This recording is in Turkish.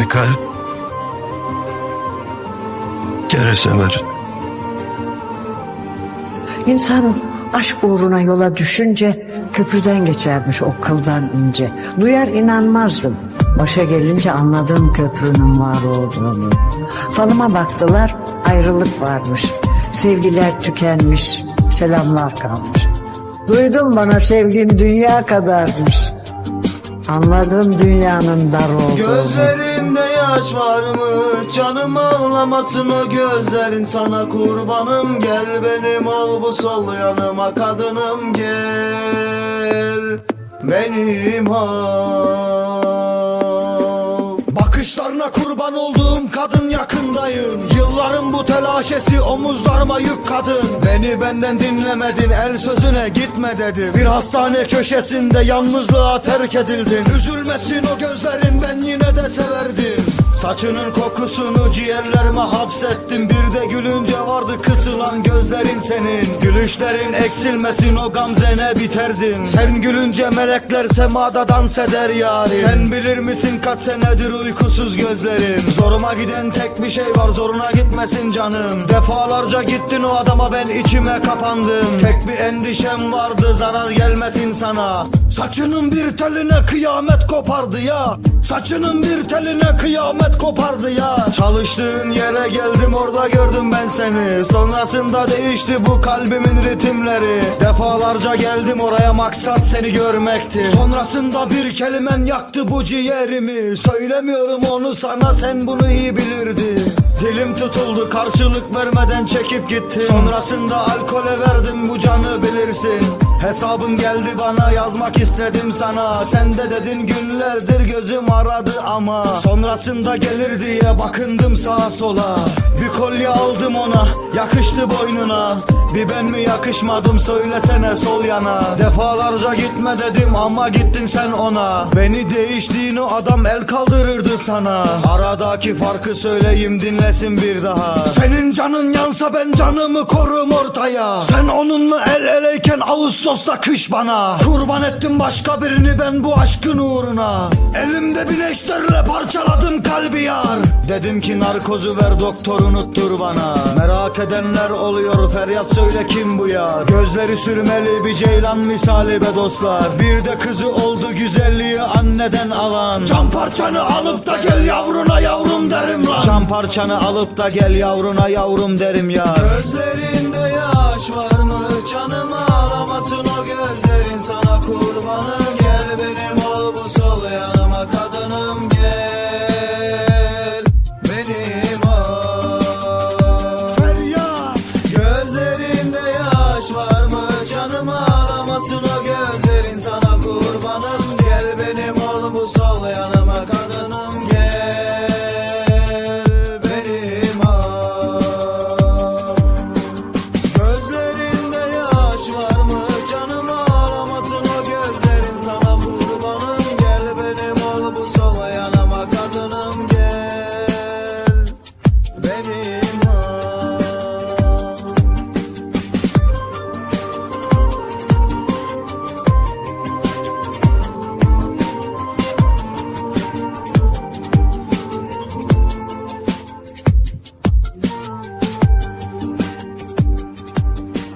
Bir kalp kere sever. İnsan aşk uğruna yola düşünce köprüden geçermiş o kıldan ince. Duyar inanmazdım. Başa gelince anladım köprünün var olduğunu. Falıma baktılar ayrılık varmış. Sevgiler tükenmiş, selamlar kalmış. Duydum bana sevgin dünya kadarmış. Anladım dünyanın dar olduğunu. Gözlerinde yaş var mı? Canım ağlamasın o gözlerin sana kurbanım Gel benim ol bu sol yanıma kadınım gel Benim ol Bakışlarına kurban olduğum kadın yakındayım Yılların bu telaşesi omuzlarıma yük kadın Beni benden dinlemedin el sözüne gitme dedi. Bir hastane köşesinde yalnızlığa terk edildin. Üzülmesin o gözlerin ben yine de severdim Saçının kokusunu ciğerlerime hapsettim. Bir de gülünce vardı kısılan gözlerin senin. Gülüşlerin eksilmesin o gamzene biterdim. Sen gülünce melekler semada dans eder yari Sen bilir misin kaç senedir uykusuz gözlerim? Zoruma giden tek bir şey var zoruna gitmesin canım. Defalarca gittin o adama ben içime kapandım. Tek bir endişem vardı zarar gelmesin sana. Saçının bir teline kıyamet kopardı ya. Saçının bir teline kıyamet kopardı ya. Çalıştığın yere geldim orada gördüm ben seni. Sonrasında değişti bu kalbimin ritimleri. Defalarca geldim oraya maksat seni görmekti. Sonrasında bir kelimen yaktı bu ciğerimi. Söylemiyorum onu sana sen bunu iyi bilirdin Dilim tutuldu karşılık vermeden çekip gitti Sonrasında alkole verdim bu canı bilirsin. Hesabın geldi bana yazmak istedim sana. Sen de dedin günlerdir gözüm aradı ama. Sonrasında gelir diye bakındım sağa sola Bir kolye aldım ona yakıştı boynuna. Bir ben mi yakışmadım söylesene sol yana. Defalarca gitme dedim ama gittin sen ona. Beni değiştiğini adam el kaldırırdı sana. Aradaki farkı söyleyeyim dinlesin bir daha. Senin canın yansa ben canımı korum ortaya. Sen onunla el eleyken Ağustos'ta kış bana. Kurban ettim başka birini ben bu aşkın uğruna. Elimde bileşlerle parçaladım kalbi yar. Dedim ki narkozu ver doktor unuttur bana. Merak edenler oluyor feryat söyle kim bu yar? Gözleri sürmeli bir ceylan misali be dostlar. Bir de kızı oldu güzelliği anneden alan. Can parçanı alıp da gel yavruna yavrum derim lan. Can parçanı alıp da gel yavruna yavrum derim ya Gözlerinde yaş var mı? Canım ağlamasın o gözlerin sana kurbanım